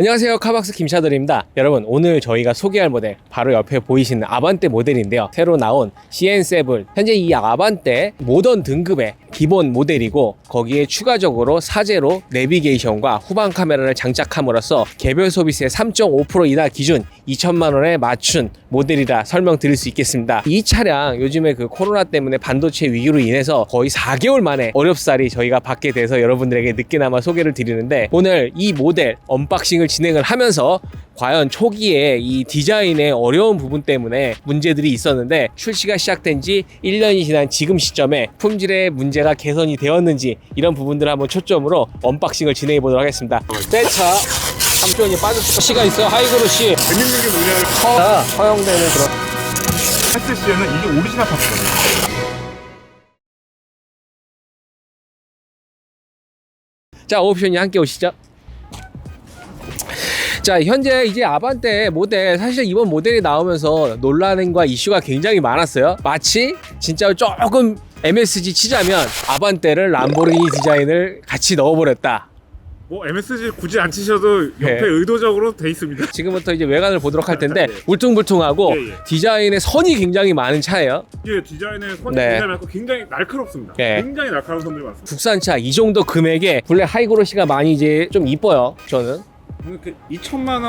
안녕하세요. 카박스 김차들입니다. 여러분 오늘 저희가 소개할 모델 바로 옆에 보이시는 아반떼 모델인데요. 새로 나온 CN7 현재 이 아반떼 모던 등급의 기본 모델이고 거기에 추가적으로 사제로 내비게이션과 후방 카메라를 장착함으로써 개별 소비세 3.5% 이하 기준 2천만 원에 맞춘 모델이라 설명드릴 수 있겠습니다. 이 차량 요즘에 그 코로나 때문에 반도체 위기로 인해서 거의 4개월 만에 어렵사리 저희가 받게 돼서 여러분들에게 늦게나마 소개를 드리는데 오늘 이 모델 언박싱을 진행을 하면서 과연 초기에 이 디자인의 어려운 부분 때문에 문제들이 있었는데 출시가 시작된 지 1년이 지난 지금 시점에 품질의 문제가 개선이 되었는지 이런 부분들을 한번 초점으로 언박싱을 진행해 보도록 하겠습니다. 세차 삼촌이 빠졌을 시가 있어요. 하이그로시 재밌는 게 뭐냐면 자, 허용되는 그런 SC에는 이게 오리지널 파트거든요. 자 옵션이 함께 오시죠. 자 현재 이제 아반떼 모델 사실 이번 모델이 나오면서 논란과 이슈가 굉장히 많았어요. 마치 진짜 조금 MSG 치자면 아반떼를 람보르기니 디자인을 같이 넣어버렸다. 뭐 MSG 굳이 안 치셔도 옆에 네. 의도적으로 돼 있습니다. 지금부터 이제 외관을 보도록 할 텐데 네. 울퉁불퉁하고 예, 예. 디자인의 선이 굉장히 많은 차예요. 이게 디자인의 선이 네. 굉장히 많고 굉장히 날카롭습니다. 네. 굉장히 날카로운 선들이 많습니다. 국산차 이 정도 금액에 블랙 하이그로시가 많이 이제 좀 이뻐요. 저는. 이렇게 2천만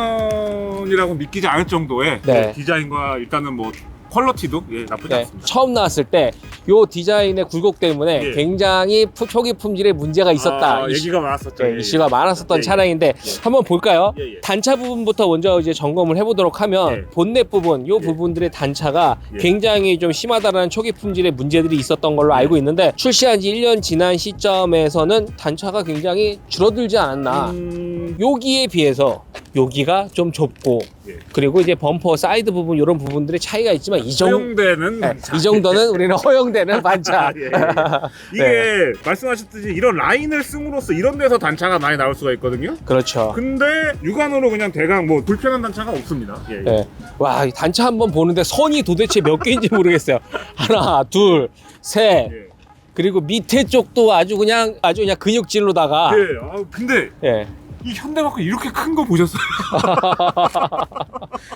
원이라고 믿기지 않을 정도의 네. 그 디자인과 일단은 뭐 퀄러티도 예, 나쁘지 네, 않습니다. 처음 나왔을 때 요 디자인의 굴곡 때문에 예. 굉장히 푸- 초기 품질에 문제가 있었다. 아, 이슈- 얘기가 많았었죠. 네, 예, 이슈가 많았었던 예, 예. 차량인데 한번 볼까요? 예, 예. 단차 부분부터 먼저 이제 점검을 해보도록 하면 예. 본넷 부분, 요 예. 부분들의 단차가 예. 굉장히 좀 심하다라는 초기 품질의 문제들이 있었던 걸로 알고 있는데 출시한 지 1년 지난 시점에서는 단차가 굉장히 줄어들지 않았나. 음, 여기에 비해서 여기가 좀 좁고 예. 그리고 이제 범퍼 사이드 부분 이런 부분들의 차이가 있지만 이 정도 허용되는 네, 자, 이 정도는 우리는 허용되는 반차. 예, 예, 예. 이게 말씀하셨듯이 이런 라인을 씀으로써 이런 데서 단차가 많이 나올 수가 있거든요. 그렇죠. 근데 육안으로 그냥 대강 뭐 불편한 단차가 없습니다. 예, 예. 네. 와, 이 단차 한번 보는데 선이 도대체 몇 개인지 모르겠어요. 하나, 둘, 셋. 예. 그리고 밑에 쪽도 아주 그냥 아주 그냥 근육질로다가 예. 아, 근데 예. 이 현대마크 이렇게 큰 거 보셨어요?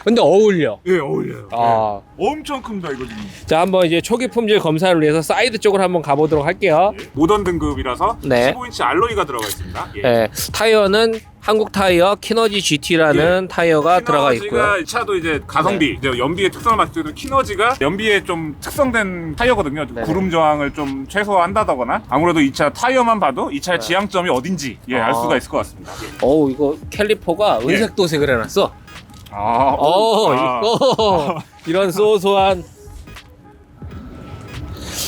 근데 어울려. 예, 어울려요. 아. 예. 엄청 큽니다 이거 지금. 자, 한번 이제 초기 품질 검사를 위해서 사이드 쪽으로 한번 가보도록 할게요. 예. 모던 등급이라서 네. 15인치 알로이가 들어가 있습니다. 예. 예. 타이어는 한국 타이어 키너지 GT라는 타이어가 들어가 있고요. 이 차도 이제 가성비, 이제 연비의 특성을 봤을 때는 키너지가 연비에 좀 특성된 타이어거든요. 네네. 구름 저항을 좀 최소화한다거나 아무래도 이 차 타이어만 봐도 이 차의 지향점이 어딘지 예, 알 아. 수가 있을 것 같습니다. 예. 어우, 이거 캘리퍼가 예. 은색 도색을 해놨어. 아, 어, 아. 이거 이런 소소한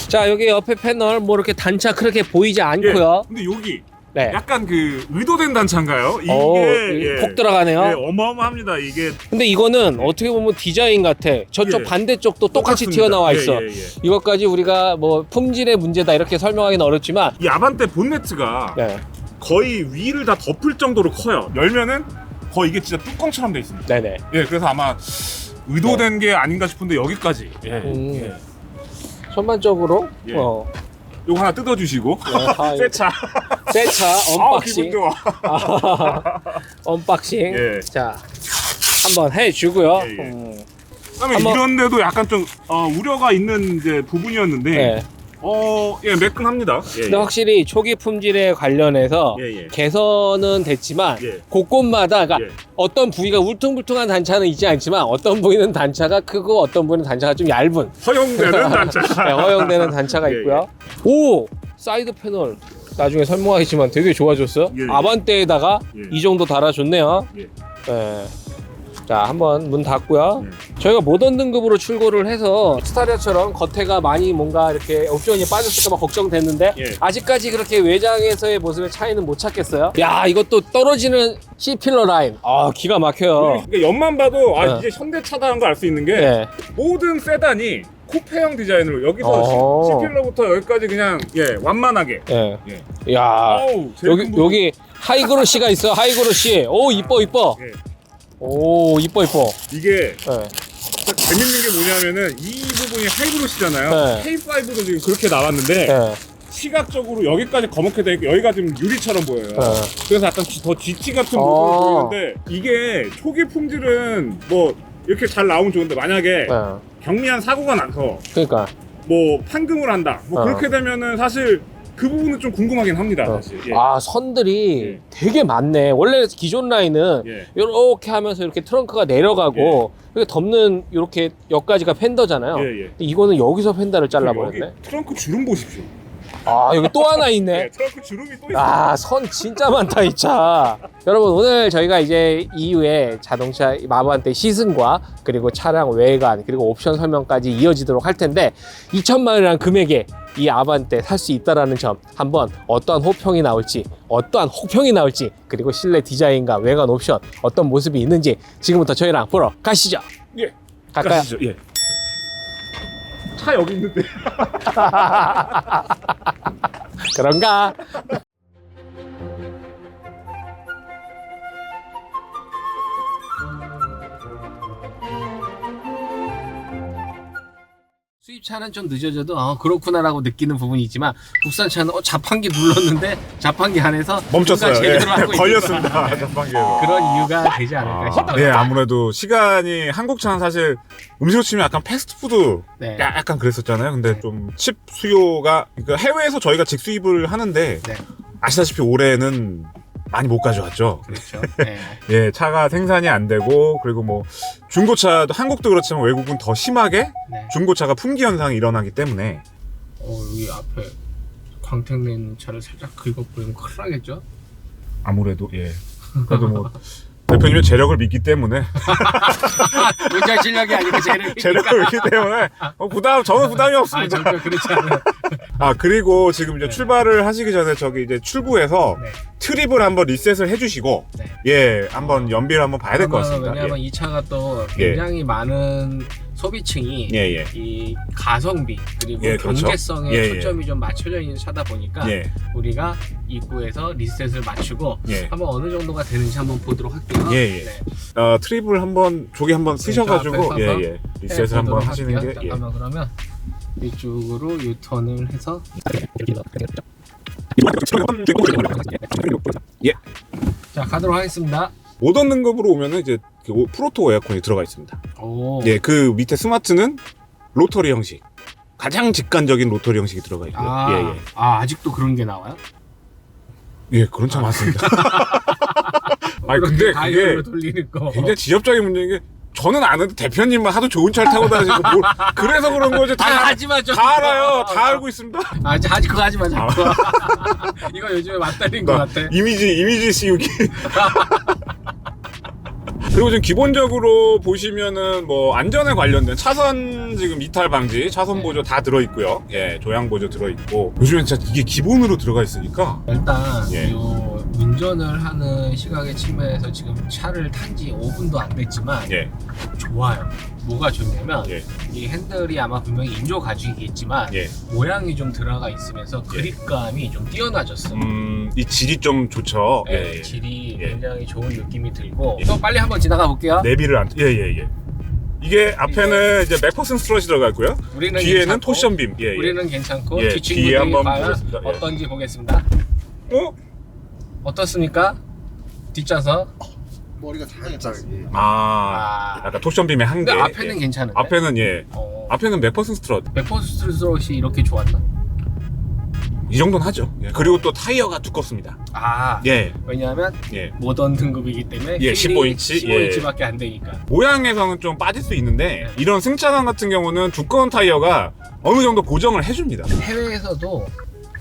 자 여기 옆에 패널 뭐 이렇게 단차 그렇게 보이지 예. 않고요. 근데 여기 네. 약간 그 의도된 단차인가요? 이게 어, 예. 폭 들어가네요. 예, 어마어마합니다. 이게 근데 이거는 어떻게 보면 디자인 같아. 저쪽 예. 반대쪽도 똑같이 똑같습니다. 튀어나와 예, 있어. 예, 예. 이것까지 우리가 뭐 품질의 문제다 이렇게 설명하기는 어렵지만 이 아반떼 본네트가 네. 거의 위를 다 덮을 정도로 커요. 열면은 거의 이게 진짜 뚜껑처럼 돼 있습니다. 네네. 예, 그래서 아마 의도된 게 아닌가 싶은데 여기까지. 예. 음. 예. 전반적으로 예. 어, 요거 하나 뜯어주시고. 아, 새 차. 세차 아우, 기분 언박싱 좋아. 언박싱 예. 자 한번 해주고요. 예, 예. 음, 그다음에 한번- 이런데도 약간 좀 어, 우려가 있는 이제 부분이었는데, 네. 어, 예, 매끈합니다. 예, 근데 확실히 초기 품질에 관련해서 예, 예. 개선은 됐지만 예. 곳곳마다 그러니까 예. 어떤 부위가 울퉁불퉁한 단차는 있지 않지만 어떤 부위는 단차가 크고 어떤 부위는 단차가 좀 얇은 허용되는 단차. 네, 허용되는 단차가 예, 있고요. 오 사이드 패널 나중에 설명하겠지만 되게 좋아졌어. 예, 예. 아반떼에다가 예. 이 정도 달아줬네요. 예. 네. 자 한번 문 닫고요. 예. 저희가 모던 등급으로 출고를 해서 스타리아처럼 겉에가 많이 뭔가 이렇게 옵션이 빠졌을까봐 걱정됐는데 예. 아직까지 그렇게 외장에서의 모습의 차이는 못 찾겠어요. 야 이것도 떨어지는 C필러 라인. 아 기가 막혀요. 그러니까 옆만 봐도 아 네. 이게 현대차다는 걸 알 수 있는 게 예. 모든 세단이 쿠페형 디자인으로 여기서 어. C필러부터 여기까지 그냥 예 완만하게 예. 예. 야 제일 여기 큰 부분. 여기 하이그로시가 있어 하이그로시. 오 이뻐 이뻐. 예. 오 이뻐 이뻐. 이게 예. 진짜 재밌는 게 뭐냐면은 이 부분이 하이브로시잖아요 네. K5도 지금 그렇게 나왔는데 예. 시각적으로 여기까지 검게 돼 있고 여기가 지금 유리처럼 보여요. 어. 그래서 약간 더 GT 같은 어. 모습으로 보이는데 이게 초기 품질은 뭐 이렇게 잘 나오면 좋은데 만약에 어. 경미한 사고가 나서 그러니까 뭐 판금을 한다. 뭐 어. 그렇게 되면은 사실 그 부분은 좀 궁금하긴 합니다. 어. 사실. 예. 아 선들이 예. 되게 많네. 원래 기존 라인은 예. 이렇게 하면서 이렇게 트렁크가 내려가고 이렇게 덮는 이렇게 여기까지가 펜더잖아요. 예, 예. 근데 이거는 여기서 여기 잘라버렸네. 트렁크 주름 보십시오. 아 여기 또 하나 있네. 네, 트렁크 주름이 또 있어요. 아, 선 진짜 많다, 이 차. 여러분, 오늘 저희가 이제 이후에 자동차 마반떼 시승과 그리고 차량 외관, 그리고 옵션 설명까지 이어지도록 할 텐데, 2천만 원이라는 금액에 이 아반떼 살 수 있다라는 점, 한번 어떠한 호평이 나올지, 어떠한 혹평이 나올지, 그리고 실내 디자인과 외관 옵션, 어떤 모습이 있는지, 지금부터 저희랑 보러 가시죠. 예. 갈까요? 가시죠. 예. 차 여기 있는데. 그런가? 수입차는 좀 늦어져도 어, 그렇구나라고 느끼는 부분이 있지만 국산차는 어, 자판기 눌렀는데 자판기 안에서 멈췄어요. 예. 제대로 하고 걸렸습니다. 자판기에서. 그런 이유가 되지 않을까 싶어요. 예, 아무래도 시간이 한국차는 사실 음식으로 치면 약간 패스트푸드 네. 야- 약간 그랬었잖아요. 근데 좀칩 수요가 그러니까 해외에서 저희가 직수입을 하는데 네. 아시다시피 올해는 많이 못 가져왔죠. 그렇죠. 네. 예, 차가 생산이 안 되고 그리고 뭐 중고차도 한국도 그렇지만 외국은 더 심하게 네. 중고차가 품귀 현상이 일어나기 때문에 어, 여기 앞에 광택낸 차를 살짝 긁어버리면 큰일 나겠죠? 아무래도 예. 그래도 뭐 대표님의 재력을 믿기 때문에 운전 실력이 아니고 재력이 재력을 믿기 때문에 어, 부담 저는 부담이 아 없습니다. 절대 그렇지 않아요. 아 그리고 지금 이제 네. 출발을 하시기 전에 저기 이제 출구에서 네. 트립을 한번 리셋을 해주시고 네. 예 한번 연비를 한번 봐야 될 것 같습니다. 왜냐하면 이 차가 또 굉장히 많은 소비층이 예, 예. 이 가성비 그리고 예, 그렇죠. 경제성에 예, 예. 초점이 좀 맞춰져 있는 차다 보니까 예, 우리가 입구에서 리셋을 맞추고 예. 한번 어느 정도가 되는지 한번 보도록 할게요. 예, 예. 네. 어, 트립을 한번 조기 한번 쓰셔가지고 저 앞에 예, 예. 리셋을 한번 해보도록 하시는 할게요. 게 예. 잠깐만 그러면 이쪽으로 유턴을 해서 예. 자 가도록 하겠습니다. 모던 등급으로 오면은 이제 그 오- 프로토 에어컨이 들어가 있습니다. 오. 예, 그 밑에 스마트는 로터리 형식. 가장 직관적인 로터리 형식이 들어가 있고요. 아, 예, 예. 아 아직도 그런 게 나와요? 예, 그런 차 많습니다. 아니, 근데 다이얼로 그게 돌리는 거. 굉장히 지엽적인 문제인 게 저는 아는데 대표님만 하도 좋은 차를 타고 다니시고 뭘- 그래서 그런 거지 다, 아, 하지 마 좀. 다 알아요. 다 알고 있습니다. 아, 하지 그거 하지 마 자꾸. 이거 요즘에 맞다린 것 같아. 이미지 이미지 씌우기. 그리고 지금 기본적으로 보시면은 뭐 안전에 관련된 차선 지금 이탈 방지, 차선 네. 보조 다 들어 있고요. 예, 조향 보조 들어 있고 요즘엔 진짜 이게 기본으로 들어가 있으니까 일단 예. 요 운전을 하는 시각의 측면에서 지금 차를 탄 지 5분도 안 됐지만 예, 좋아요. 뭐가 좋냐면 예, 이 핸들이 아마 분명히 인조 가죽이겠지만 예. 모양이 좀 들어가 있으면서 그립감이 좀 뛰어나졌어. 음, 이 질이 좀 좋죠. 네, 예, 예. 질이 예. 굉장히 좋은 느낌이 들고 예. 또 빨리 한번 지나가 볼게요. 내비를 안, 예, 예, 예. 이게 앞에는 이제 맥퍼슨 스트럿이 들어가 있고요. 우리는 뒤에는 괜찮고, 토션 빔. 예, 예. 우리는 괜찮고 예, 뒤에 한번 과연 보겠습니다. 예. 어떤지 보겠습니다. 어? 어떻습니까? 뒷좌석. 머리가 상했다. 아, 아. 약간 토션빔의 한 개. 근데 앞에는 예. 괜찮은데. 앞에는 예. 어, 앞에는 맥퍼슨 스트럿. 맥퍼스트롯이 이렇게 좋았나? 이 정도는 하죠. 예. 그리고 또 타이어가 두껍습니다. 아 예, 왜냐하면 예. 모던 등급이기 때문에 예, 휠이 15 인치, 15인치밖에 안 되니까. 모양에서는 좀 빠질 수 있는데 네. 이런 승차감 같은 경우는 두꺼운 타이어가 어느 정도 보정을 해줍니다. 해외에서도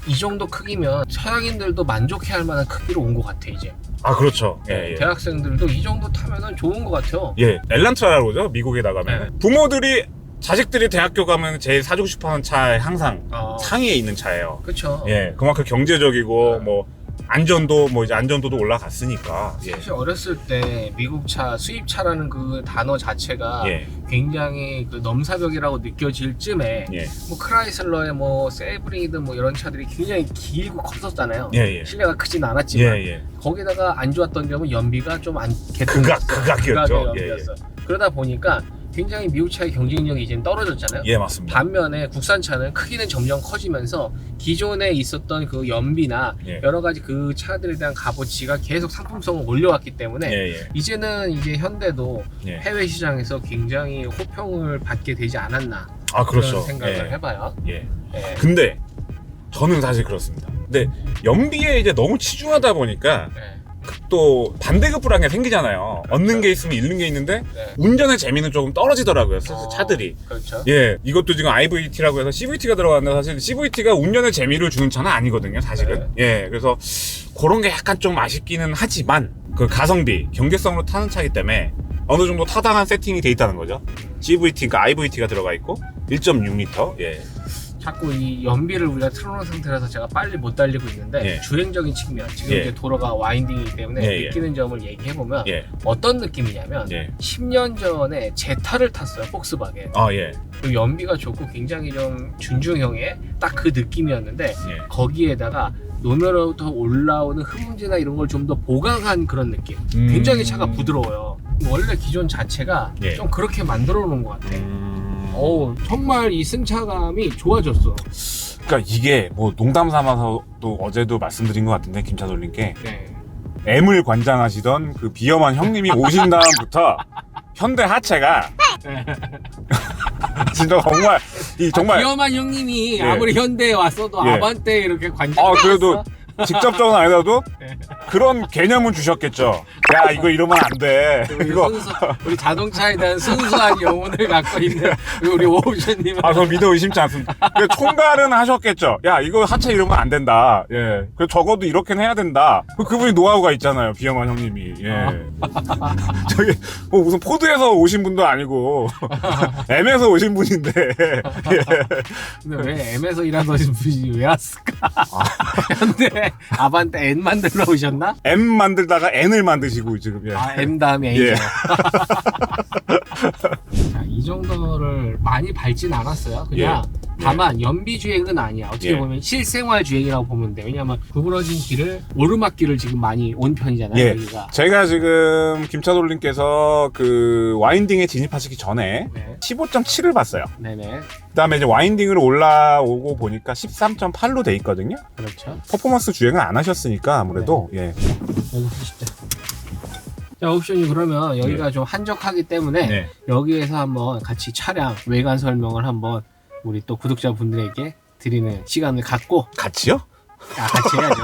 이 정도 크기면 서양인들도 만족해할 만한 크기로 온 것 같아 이제. 아 그렇죠. 예, 예. 대학생들도 이 정도 타면은 좋은 것 같아요. 예, 엘란트라라고 그러죠. 미국에 나가면 네. 부모들이 자식들이 대학교 가면 제일 사주고 싶어하는 차에 항상 어, 상위에 있는 차예요. 그렇죠. 예, 그만큼 경제적이고 뭐 안전도 뭐 이제 안전도도 올라갔으니까. 예. 사실 어렸을 때 미국 차 수입차라는 그 단어 자체가 예, 굉장히 그 넘사벽이라고 느껴질 쯤에 예, 뭐 크라이슬러의 뭐 세브리드 뭐 이런 차들이 굉장히 길고 컸었잖아요. 예, 예. 실내가 크진 예, 않았지만 예. 거기다가 안 좋았던 점은 연비가 좀안 극악, 극악이었죠. 예, 예. 연비였어. 그러다 보니까 굉장히 미국 차의 경쟁력이 이제 떨어졌잖아요. 예 맞습니다. 반면에 국산차는 크기는 점점 커지면서 기존에 있었던 그 연비나 예. 여러 가지 그 차들에 대한 값어치가 계속 상품성을 올려왔기 때문에 예, 예. 이제는 이제 현대도 예. 해외 시장에서 굉장히 호평을 받게 되지 않았나 아 그런 그렇죠. 생각을 예. 해봐요. 예. 예. 근데 저는 사실 그렇습니다. 근데 연비에 이제 너무 치중하다 보니까 예. 또 반대급부라는 게 생기잖아요. 얻는 게 있으면 잃는 게 있는데 네. 운전의 재미는 조금 떨어지더라고요. 사- 어, 차들이. 그렇죠. 예, 이것도 지금 IVT라고 해서 CVT가 들어갔는데 사실 CVT가 운전의 재미를 주는 차는 아니거든요, 사실은. 예, 그래서 그런 게 약간 좀 아쉽기는 하지만 그 가성비, 경제성으로 타는 차이기 때문에 어느 정도 타당한 세팅이 돼 있다는 거죠. CVT, 그러니까 IVT가 들어가 있고 1.6리터. 예. 자꾸 이 연비를 우리가 틀어놓은 상태라서 제가 빨리 못 달리고 있는데 예. 주행적인 측면 지금 예. 이제 도로가 와인딩이기 때문에 예, 예. 느끼는 점을 얘기해 보면 예. 어떤 느낌이냐면 예. 10년 전에 제타를 탔어요 폭스바겐 아, 예. 그 연비가 좋고 굉장히 좀 준중형의 딱 그 느낌이었는데 예. 거기에다가 노면으로부터 올라오는 흡음재나 이런 걸 좀 더 보강한 그런 느낌 음. 굉장히 차가 부드러워요 원래 기존 자체가 예. 좀 그렇게 만들어 놓은 것 같아 음... 어 정말 이 승차감이 좋아졌어 그러니까 이게 뭐 농담 삼아서도 어제도 말씀드린 것 같은데 김차돌님께 네. M을 관장하시던 그 비염한 형님이 오신 다음부터 현대 하체가 진짜 정말 이 정말 위험한 형님이 예. 아무리 현대에 왔어도 예. 아반떼 이렇게 관장 아 그래도 직접적은 아니라도 네. 그런 개념은 주셨겠죠. 야 이거 이러면 안 돼. 우리, 이거 순수, 우리 자동차에 대한 순수한 영혼을 갖고 있는 우리 오우션님은 아, 저 믿어 의심치 않습니다. 그 총괄은 하셨겠죠. 야, 이거 하체 이러면 안 된다. 예. 그 적어도 이렇게는 해야 된다. 그 그분이 노하우가 있잖아요. 비영환 형님이. 예. 저기, 뭐 무슨 포드에서 오신 분도 아니고, M에서 오신 분인데. 예. 근데 왜 M에서 일하던 분이 왜 왔을까? 현대 아반떼 N 만들러 오셨나? M 만들다가 N을 만드시고 지금. 예. 아 M 다음에 A죠. 예. 정도를 많이 밟진 않았어요. 그냥 예. 다만 연비 주행은 아니야. 어떻게 예. 보면 실생활 주행이라고 보면 돼. 왜냐면 구부러진 길을 오르막길을 지금 많이 온 편이잖아요. 예. 여기가. 제가 지금 김차돌님께서 그 와인딩에 진입하시기 전에 네. 15.7을 봤어요. 네네. 그 다음에 이제 와인딩으로 올라오고 보니까 13.8로 돼 있거든요. 그렇죠. 퍼포먼스 주행은 안 하셨으니까 아무래도 예. 여기 보시죠. 자, 옵션이 그러면 여기가 좀 한적하기 때문에 네. 여기에서 한번 같이 차량 외관 설명을 한번 우리 또 구독자분들에게 드리는 시간을 갖고 같이요? 아, 같이 해야죠.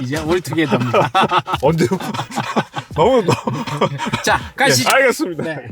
이제 올투게더입니다. 언제? 너무 너무 자, 가시죠. 예, 알겠습니다. 네.